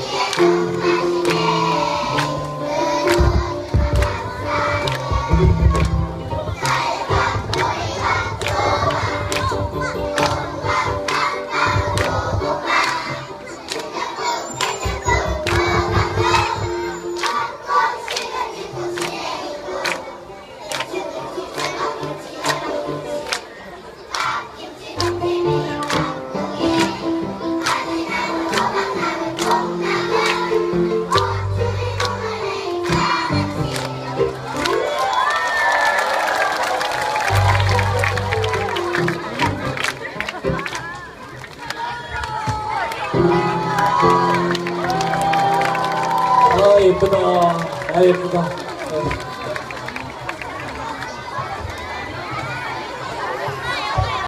Thank you. 아 예쁘다 아 예쁘다 네.